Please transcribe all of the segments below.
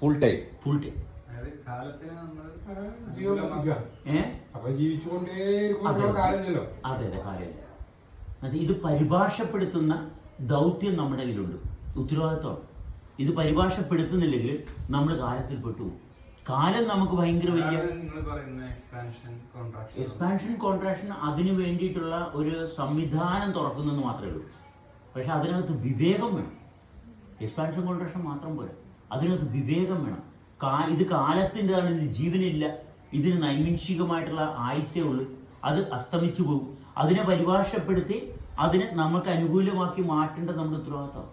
Full time full time അതെ. അതെ. കാര്യമില്ല. എന്നുവെച്ചാൽ ഇത് പരിഭാഷപ്പെടുത്തുന്ന ദൗത്യം നമ്മുടെ കയ്യിലുണ്ട്. ഉത്തരവാദിത്വമാണ്. ഇത് പരിഭാഷപ്പെടുത്തുന്നില്ലെങ്കിൽ നമ്മൾ കാലത്തിൽ പെട്ടു കാലം നമുക്ക് ഭയങ്കര വലിയ നിങ്ങൾ പറയുന്ന എക്സ്പാൻഷൻ കോൺട്രാക്ഷൻ എക്സ്പാൻഷൻ കോൺട്രാക്ഷൻ അതിനു വേണ്ടിയിട്ടുള്ള ഒരു സംവിധാനം തുറക്കുന്നെന്ന് മാത്രമേ ഉള്ളൂ. പക്ഷെ അതിനകത്ത് വിവേകം വേണം. എക്സ്പാൻഷൻ കോൺട്രാക്ഷൻ മാത്രം പോരാ. അതിനകത്ത് വിവേകം വേണം. കാ ഇത് കാലത്തിന്റെതാണ് ഇത് ജീവനില്ല. ഇതിന് നൈമിഷികമായിട്ടുള്ള ആയുസേ ഉള്ളൂ. അത് അസ്തമിച്ചു പോകും. അതിനെ പരിഭാഷപ്പെടുത്തി അതിനെ നമുക്ക് അനുകൂലമാക്കി മാറ്റേണ്ട നമ്മുടെ ഉത്തരവാദിത്തം.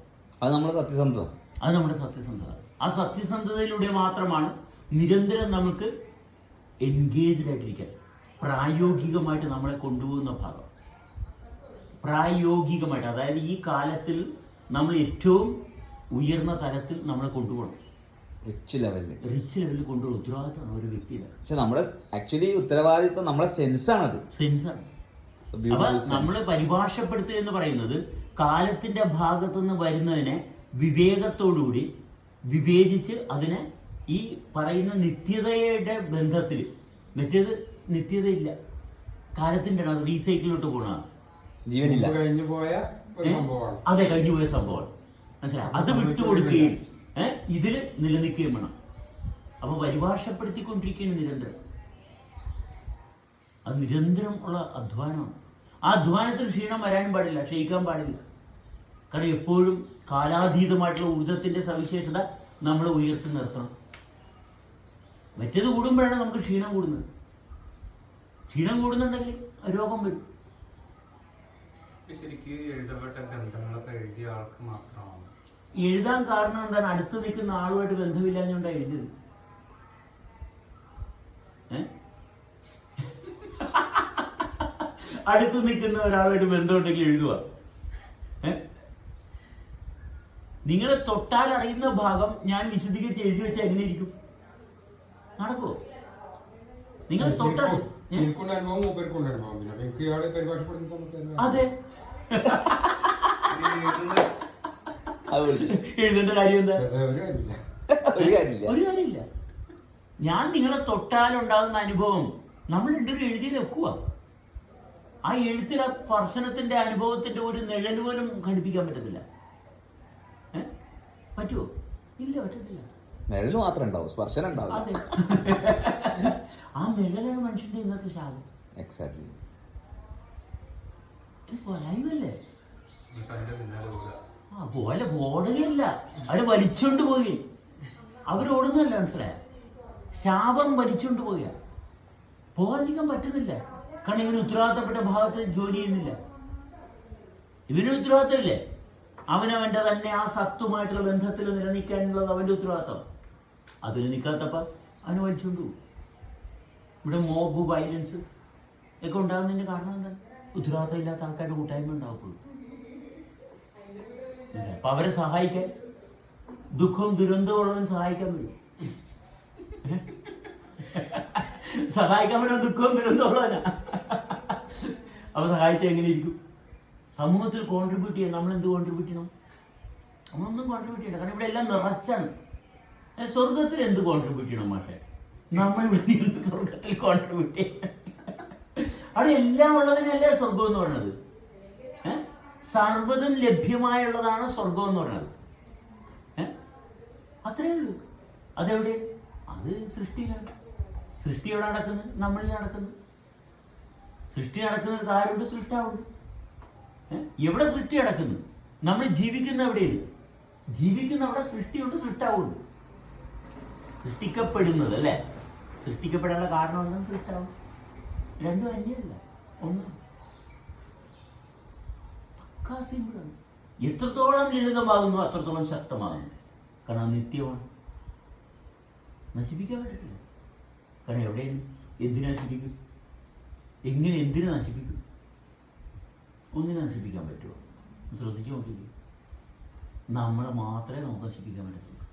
അത് നമ്മുടെ സത്യസന്ധത. അത് നമ്മുടെ സത്യസന്ധത. ആ സത്യസന്ധതയിലൂടെ മാത്രമാണ് നിരന്തരം നമുക്ക് എൻഗേജ്ഡായിട്ടിരിക്കാൻ പ്രായോഗികമായിട്ട് നമ്മളെ കൊണ്ടുപോകുന്ന ഭാഗം. പ്രായോഗികമായിട്ട് അതായത് ഈ കാലത്തിൽ നമ്മൾ ഏറ്റവും ഉയർന്ന തലത്തിൽ നമ്മളെ കൊണ്ടുപോകണം. റിച്ച് ലെവലിൽ റിച്ച് ലെവലിൽ കൊണ്ടുപോകണം. ഉത്തരവാദിത്തമാണ് ഒരു വ്യക്തിയുടെ. പക്ഷെ നമ്മുടെ ആക്ച്വലി ഉത്തരവാദിത്വം നമ്മുടെ സെൻസാണത് സെൻസാണ് അപ്പൊ നമ്മൾ പരിഭാഷപ്പെടുത്തുക എന്ന് പറയുന്നത് കാലത്തിന്റെ ഭാഗത്തു നിന്ന് വരുന്നതിനെ വിവേകത്തോടുകൂടി വിവേചിച്ച് അതിനെ ഈ പറയുന്ന നിത്യതയുടെ ബന്ധത്തിൽ മറ്റേത് നിത്യതയില്ല. കാലത്തിന്റെ ആണ് റീസൈക്കിളിലോട്ട് പോകണതാണ് ജീവനില്ല. കഴിഞ്ഞുപോയ കഴിഞ്ഞു പോയ അതെ കഴിഞ്ഞു പോയ സംഭവമാണ്. മനസ്സിലായി? അത് വിട്ടുകൊടുക്കുകയും ഇതിൽ നിലനിൽക്കുകയും വേണം. അപ്പൊ പരിഭാഷപ്പെടുത്തിക്കൊണ്ടിരിക്കുകയാണ് നിരന്തരം. അത് നിരന്തരം ഉള്ള അധ്വാനമാണ്. ആ അധ്വാനത്തിൽ ക്ഷീണം വരാനും പാടില്ല ക്ഷയിക്കാൻ പാടില്ല. കാരണം എപ്പോഴും കാലാതീതമായിട്ടുള്ള ഊർജത്തിന്റെ സവിശേഷത നമ്മൾ ഉയർത്തി നിർത്തണം. മറ്റേത് കൂടുമ്പോഴാണ് നമുക്ക് ക്ഷീണം കൂടുന്നത്. ക്ഷീണം കൂടുന്നുണ്ടെങ്കിൽ രോഗം വരും. ശരിക്കും എഴുതപ്പെട്ട ആൾക്ക് മാത്രമാണ്. എഴുതാൻ കാരണം എന്താണ്? അടുത്ത് നിൽക്കുന്ന ആളുമായിട്ട് ബന്ധമില്ലാഞ്ഞുകൊണ്ടാണ് എഴുതിയത്? അടുത്ത് നിൽക്കുന്ന ഒരാളായിട്ട് ബന്ധമുണ്ടെങ്കിൽ എഴുതുക. നിങ്ങളെ തൊട്ടാൽ അറിയുന്ന ഭാഗം ഞാൻ വിശദീകരിച്ച് എഴുതി വെച്ച എങ്ങനെ ഇരിക്കും? നടക്കുമോ നിങ്ങൾ തൊട്ടാൽ അതെ. എഴുതേണ്ട കാര്യം എന്താ? ഒരു കാര്യമില്ല. ഒരു കാര്യമില്ല. ഒരു കാര്യമില്ല. ഞാൻ നിങ്ങളെ തൊട്ടാലുണ്ടാകുന്ന അനുഭവം നമ്മൾ രണ്ടുപേരും എഴുതി വെക്കുക ആ എഴുത്തിൽ ആ സ്പർശനത്തിന്റെ അനുഭവത്തിന്റെ ഒരു നിഴൽ പോലും ഘടിപ്പിക്കാൻ പറ്റത്തില്ല. ഏ? പറ്റുമോ ഇല്ല പറ്റത്തില്ല. നിഴൽ മാത്രം ഉണ്ടാവും സ്പർശനം ഉണ്ടാവില്ല. അതെ. ആ നിഴലാണ് മനുഷ്യന്റെ ഇന്നത്തെ ശാപം. എക്സാക്ട്ലി ഇത് കൊലായ്മല്ലേ ആ പോലെ ഓടുകയല്ല. അവർ വലിച്ചോണ്ട് പോയി. അവരോടുന്നല്ല മനസ്സിലായ? ശാപം വലിച്ചോണ്ട് പോവുക. പോകാതിരിക്കാൻ പറ്റുന്നില്ല. കാരണം ഇവന് ഉത്തരവാദിത്തപ്പെട്ട ഭാഗത്ത് ജോലി ചെയ്യുന്നില്ല. ഇവന് ഉത്തരവാദിത്തമില്ലേ? അവനവന്റെ തന്നെ ആ സത്വമായിട്ടുള്ള ബന്ധത്തിൽ നിലനിൽക്കാനുള്ളത് അവന്റെ ഉത്തരവാദിത്തം. അതിൽ നിൽക്കാത്തപ്പ അവന് വലിച്ചുകൊണ്ട് പോകും ഇവിടെ മോബ് വയലൻസ് ഒക്കെ ഉണ്ടാകുന്നതിന്റെ കാരണം എന്താണ്? ഉത്തരവാദിത്തം ഇല്ലാത്ത ആൾക്കാരുടെ കൂട്ടായ്മ ഉണ്ടാവപ്പോഴും അപ്പൊ അവരെ സഹായിക്കാൻ. ദുഃഖവും ദുരന്തവും ഉള്ളവൻ സഹായിക്കാൻ വരും. സഹായിക്കാൻ പറ്റുന്ന ദുഃഖവും ദുരന്തവും അവ സഹായിച്ച എങ്ങനെ ഇരിക്കും? സമൂഹത്തിൽ കോൺട്രിബ്യൂട്ട് ചെയ്യാൻ നമ്മൾ എന്ത് കോൺട്രിബ്യൂട്ട് ചെയ്യണം? നമ്മളൊന്നും കോൺട്രിബ്യൂട്ട് ചെയ്യണം കാരണം ഇവിടെ എല്ലാം നിറച്ചാണ്. സ്വർഗത്തിൽ എന്ത് കോൺട്രിബ്യൂട്ട് ചെയ്യണം മാഷെ? നമ്മൾ ഇവിടെ സ്വർഗത്തിൽ കോൺട്രിബ്യൂട്ട് ചെയ്യണം അവിടെ എല്ലാം ഉള്ളതിനല്ലേ സ്വർഗം എന്ന് പറയുന്നത്? സർവതും ലഭ്യമായുള്ളതാണ് സ്വർഗം എന്ന് പറയുന്നത്. അത്രയേ അത്രേ ഉള്ളൂ. അതെവിടെ? അത് സൃഷ്ടിയിലാണ് സൃഷ്ടി എവിടെ നടക്കുന്നത് നമ്മളിൽ നടക്കുന്നു. സൃഷ്ടി നടക്കുന്നിടത്ത് ആരുണ്ട് സൃഷ്ടാവുണ്ട്? എവിടെ സൃഷ്ടി നടക്കുന്നു? നമ്മൾ ജീവിക്കുന്ന എവിടെയാണ് ജീവിക്കുന്ന അവിടെ സൃഷ്ടിയുണ്ട് സൃഷ്ടാവുണ്ട്. സൃഷ്ടിക്കപ്പെടുന്നത് അല്ലേ? സൃഷ്ടിക്കപ്പെടാനുള്ള കാരണം എന്താണ് സൃഷ്ടാവും. രണ്ടും അന്യല്ല ഒന്ന് സിമ്പിളാണ് എത്രത്തോളം ലളിതമാകുന്നു അത്രത്തോളം ശക്തമാകുന്നു. കാരണം നിത്യമാണ്. നശിപ്പിക്കാൻ പറ്റത്തില്ല. കാരണം എവിടെയും എന്തിനു നശിപ്പിക്കും? എങ്ങനെ എന്തിനു നശിപ്പിക്കും? ഒന്നിനെ നശിപ്പിക്കാൻ പറ്റുമോ? ശ്രദ്ധിച്ചു നോക്കിയില്ലേ നമ്മളെ മാത്രമേ നമുക്ക് നശിപ്പിക്കാൻ പറ്റത്തുള്ളൂ.